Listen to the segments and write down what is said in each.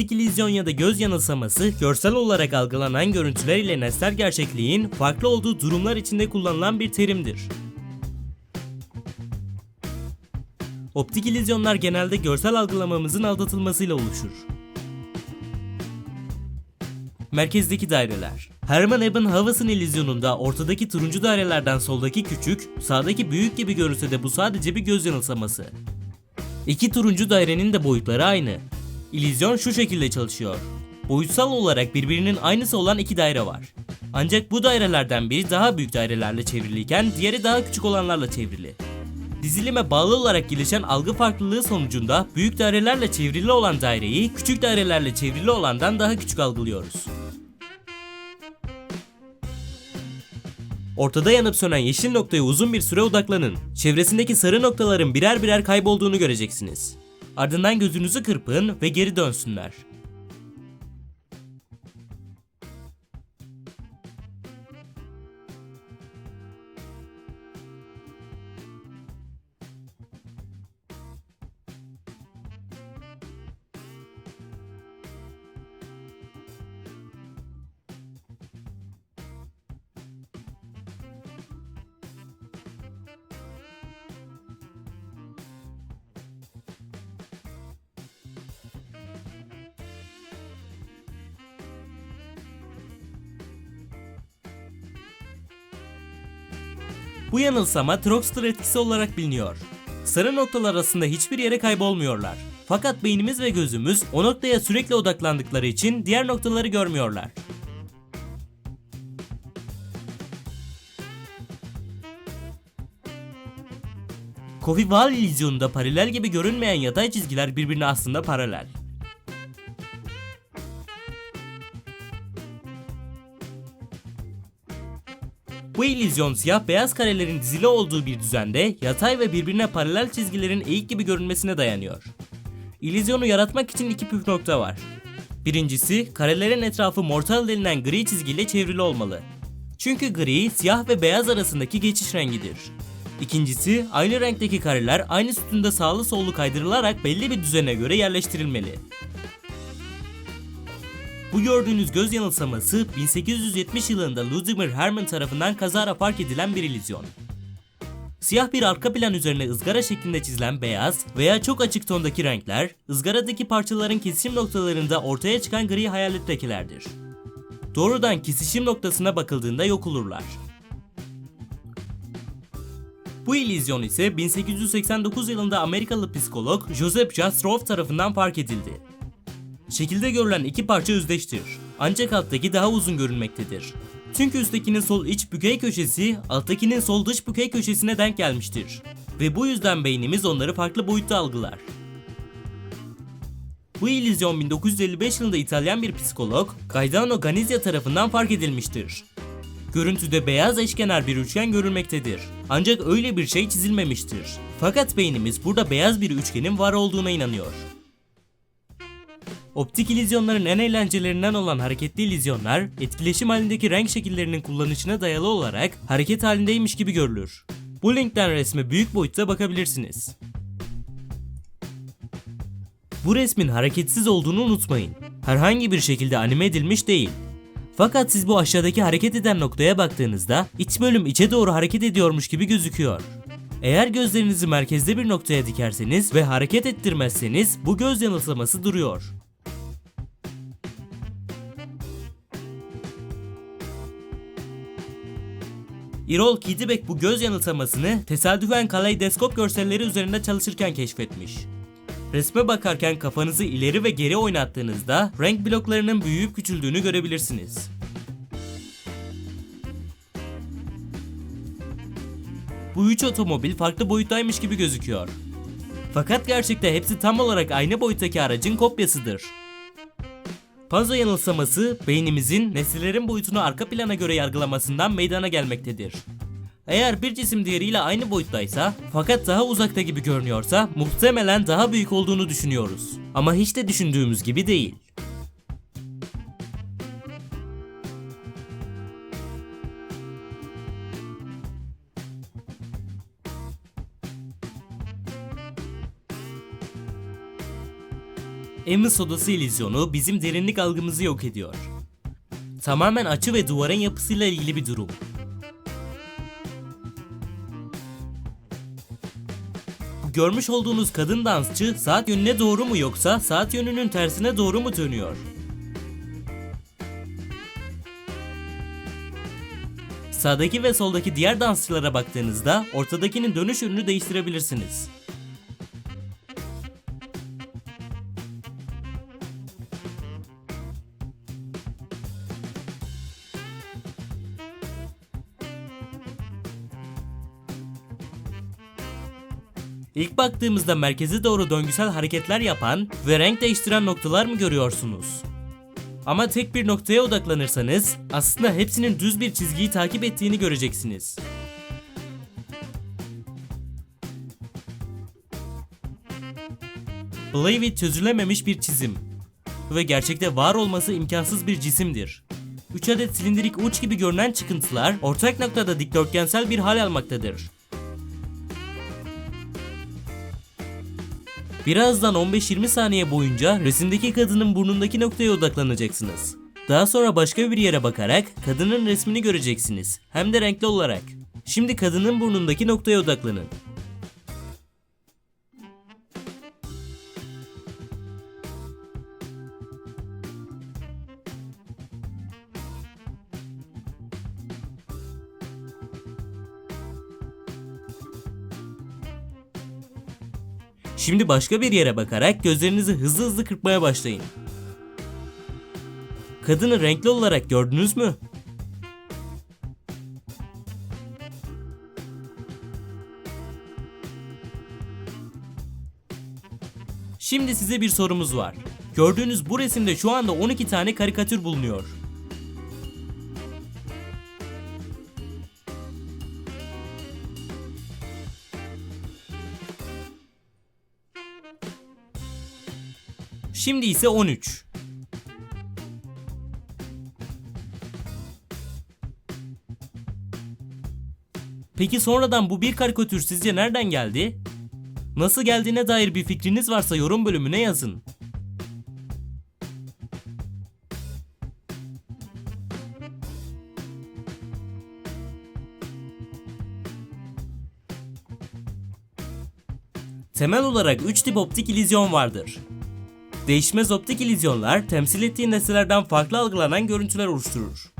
Optik illüzyon ya da göz yanılsaması, görsel olarak algılanan görüntüler ile nesnel gerçekliğin farklı olduğu durumlar içinde kullanılan bir terimdir. Optik illüzyonlar genelde görsel algılamamızın aldatılmasıyla oluşur. Merkezdeki daireler. Hermann Ebbinghaus'un illüzyonunda ortadaki turuncu dairelerden soldaki küçük, sağdaki büyük gibi görünse de bu sadece bir göz yanılsaması. İki turuncu dairenin de boyutları aynı. İllüzyon şu şekilde çalışıyor. Boyutsal olarak birbirinin aynısı olan iki daire var. Ancak bu dairelerden biri daha büyük dairelerle çevriliyken diğeri daha küçük olanlarla çevrili. Dizilime bağlı olarak gelişen algı farklılığı sonucunda büyük dairelerle çevrili olan daireyi küçük dairelerle çevrili olandan daha küçük algılıyoruz. Ortada yanıp sönen yeşil noktaya uzun bir süre odaklanın. Çevresindeki sarı noktaların birer birer kaybolduğunu göreceksiniz. Ardından gözünüzü kırpın ve geri dönsünler. Bu yanılsama Troxler etkisi olarak biliniyor. Sarı noktalar arasında hiçbir yere kaybolmuyorlar. Fakat beynimiz ve gözümüz o noktaya sürekli odaklandıkları için diğer noktaları görmüyorlar. Kofival illüzyonunda paralel gibi görünmeyen yatay çizgiler birbirine aslında paralel. Bu illüzyon siyah beyaz karelerin dizili olduğu bir düzende yatay ve birbirine paralel çizgilerin eğik gibi görünmesine dayanıyor. İllüzyonu yaratmak için iki püf nokta var. Birincisi, karelerin etrafı mortal denilen gri çizgiyle çevrili olmalı. Çünkü gri, siyah ve beyaz arasındaki geçiş rengidir. İkincisi, aynı renkteki kareler aynı sütunda sağlı sollu kaydırılarak belli bir düzene göre yerleştirilmeli. Bu gördüğünüz göz yanılsaması 1870 yılında Ludwig Hermann tarafından kazara fark edilen bir illüzyon. Siyah bir arka plan üzerine ızgara şeklinde çizilen beyaz veya çok açık tondaki renkler, ızgaradaki parçaların kesişim noktalarında ortaya çıkan gri hayalettekilerdir. Doğrudan kesişim noktasına bakıldığında yok olurlar. Bu illüzyon ise 1889 yılında Amerikalı psikolog Joseph Jastrow tarafından fark edildi. Şekilde görülen iki parça özdeştir. Ancak alttaki daha uzun görünmektedir. Çünkü üsttekinin sol iç bükey köşesi alttakinin sol dış bükey köşesine denk gelmiştir. Ve bu yüzden beynimiz onları farklı boyutta algılar. Bu illüzyon 1955 yılında İtalyan bir psikolog Gaetano Ganizia tarafından fark edilmiştir. Görüntüde beyaz eşkenar bir üçgen görülmektedir. Ancak öyle bir şey çizilmemiştir. Fakat beynimiz burada beyaz bir üçgenin var olduğuna inanıyor. Optik illüzyonların en eğlencelerinden olan hareketli illüzyonlar, etkileşim halindeki renk şekillerinin kullanışına dayalı olarak hareket halindeymiş gibi görülür. Bu linkten resme büyük boyutta bakabilirsiniz. Bu resmin hareketsiz olduğunu unutmayın. Herhangi bir şekilde anime edilmiş değil. Fakat siz bu aşağıdaki hareket eden noktaya baktığınızda iç bölüm içe doğru hareket ediyormuş gibi gözüküyor. Eğer gözlerinizi merkezde bir noktaya dikerseniz ve hareket ettirmezseniz bu göz yanılsaması duruyor. Erol Kidibek bu göz yanılsamasını tesadüfen kaleidoskop görselleri üzerinde çalışırken keşfetmiş. Resme bakarken kafanızı ileri ve geri oynattığınızda renk bloklarının büyüyüp küçüldüğünü görebilirsiniz. Bu üç otomobil farklı boyuttaymış gibi gözüküyor. Fakat gerçekte hepsi tam olarak aynı boyuttaki aracın kopyasıdır. Panzo yanılsaması beynimizin nesnelerin boyutunu arka plana göre yargılamasından meydana gelmektedir. Eğer bir cisim diğeriyle aynı boyuttaysa fakat daha uzakta gibi görünüyorsa muhtemelen daha büyük olduğunu düşünüyoruz. Ama hiç de düşündüğümüz gibi değil. Amos odası illüzyonu bizim derinlik algımızı yok ediyor. Tamamen açı ve duvarın yapısıyla ilgili bir durum. Görmüş olduğunuz kadın dansçı saat yönüne doğru mu yoksa saat yönünün tersine doğru mu dönüyor? Sağdaki ve soldaki diğer dansçılara baktığınızda ortadakinin dönüş yönünü değiştirebilirsiniz. İlk baktığımızda merkeze doğru döngüsel hareketler yapan ve renk değiştiren noktalar mı görüyorsunuz? Ama tek bir noktaya odaklanırsanız aslında hepsinin düz bir çizgiyi takip ettiğini göreceksiniz. Blavit çözülememiş bir çizim ve gerçekte var olması imkansız bir cisimdir. 3 adet silindirik uç gibi görünen çıkıntılar ortak noktada dikdörtgensel bir hal almaktadır. Birazdan 15-20 saniye boyunca resimdeki kadının burnundaki noktaya odaklanacaksınız. Daha sonra başka bir yere bakarak kadının resmini göreceksiniz. Hem de renkli olarak. Şimdi kadının burnundaki noktaya odaklanın. Şimdi başka bir yere bakarak gözlerinizi hızlı hızlı kırpmaya başlayın. Kadını renkli olarak gördünüz mü? Şimdi size bir sorumuz var. Gördüğünüz bu resimde şu anda 12 tane karikatür bulunuyor. Şimdi ise 13. Peki sonradan bu bir karikatür sizce nereden geldi? Nasıl geldiğine dair bir fikriniz varsa yorum bölümüne yazın. Temel olarak 3 tip optik illüzyon vardır. Değişmez optik illüzyonlar temsil ettiği nesnelerden farklı algılanan görüntüler oluşturur.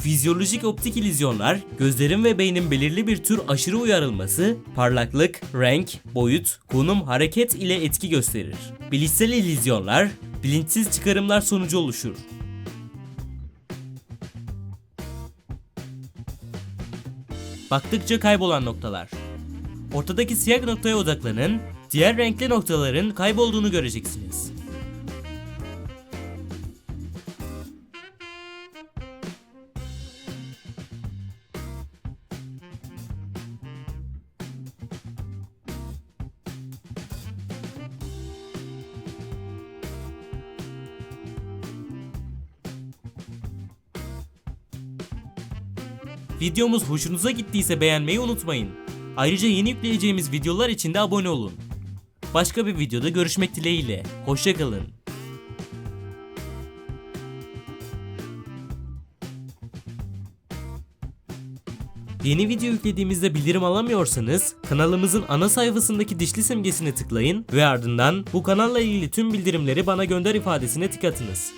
Fizyolojik optik illüzyonlar, gözlerin ve beynin belirli bir tür aşırı uyarılması, parlaklık, renk, boyut, konum, hareket ile etki gösterir. Bilişsel illüzyonlar, bilinçsiz çıkarımlar sonucu oluşur. Baktıkça kaybolan noktalar. Ortadaki siyah noktaya odaklanın, diğer renkli noktaların kaybolduğunu göreceksiniz. Videomuz hoşunuza gittiyse beğenmeyi unutmayın. Ayrıca yeni yükleyeceğimiz videolar için de abone olun. Başka bir videoda görüşmek dileğiyle. Hoşçakalın. Yeni video yüklediğimizde bildirim alamıyorsanız kanalımızın ana sayfasındaki dişli simgesine tıklayın ve ardından bu kanalla ilgili tüm bildirimleri bana gönder ifadesine tık atınız.